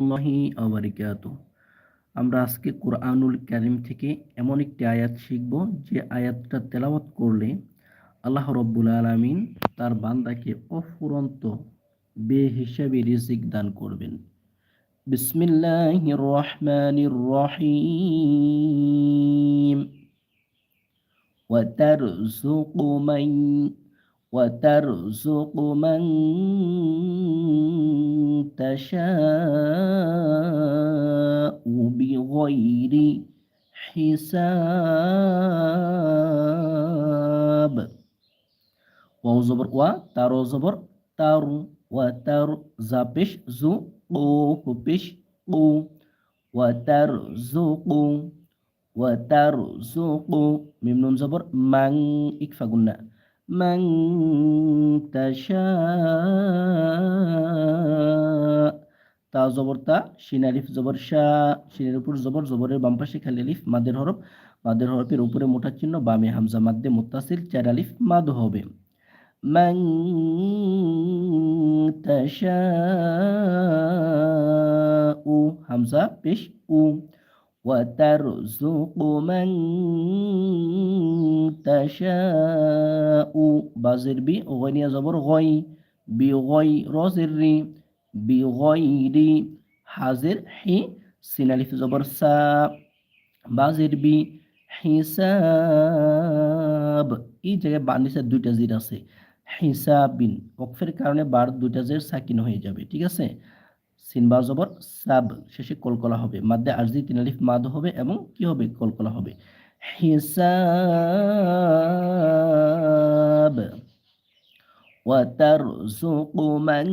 আল্লাহি আবরিকাত আমরা আজকে কোরআনুল কারিম থেকে এমন একটি আয়াত শিখব যে আয়াতটা তেলাওয়াত করলে আল্লাহ রব্বুল আলমিন তার বান্দাকে অফুরন্ত বে হিসাবে রিজিক দান করবেন বিসমিল্লাহির রহমানির রহিম وترزق من وترزق من تشاء بغير hisab. Wau zubur wa, taro zubur taru, wa taru zapish zu, u hupish u, wa taru zuku, wa taru zuku. Mim nun zubur mang ikfagunna. মাং তাশা তা জবর তা শিন আলিফ জবর শা শিনের উপর জবর, জবরের বাম পাশে খালি আলিফ, মাদের হরফ, মাদের হরফের উপরে মোটা চিহ্ন, বামে হামজা, মাদ্দে মুত্তাসিল, চার আলিফ, মাদ হবে। মান তাশাউ, হামজা, পেশ, উ। وترزق من تشاء বাজের বি গনিয়া জবর গই বি গই রজের রি বি গইরি হাজের হি সিনালিফ জবর সা বাজের বি হিসাব এই জায়গায় বানিসের দুইটা জির আছে হিসাবিন ওকফের কারণে বার দুইটা জের সাকিন হয়ে যাবে ঠিক আছে সিনবা জবর সাব শেষে কলকলা হবে মাদ্দে আরজি তিন আলিফ মাদ হবে এবং কি হবে কলকলা হবে হিসাব وترزق من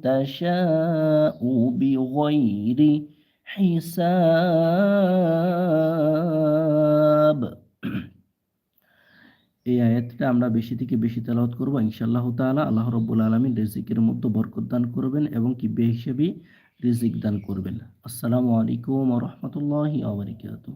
تشاء بغير حساب এই আয়াতটা আমরা বেশি থেকে বেশি তেলাওয়াত করব। ইনশাআল্লাহ তাআলা আল্লাহ রব্বুল আলমিন রিজিকের মধ্যে বরকত দান করবেন এবং কি বে হিসেবে রিজিক দান করবেন। আসসালামু আলাইকুম রহমতুল্লাহি আবরিকাতুহ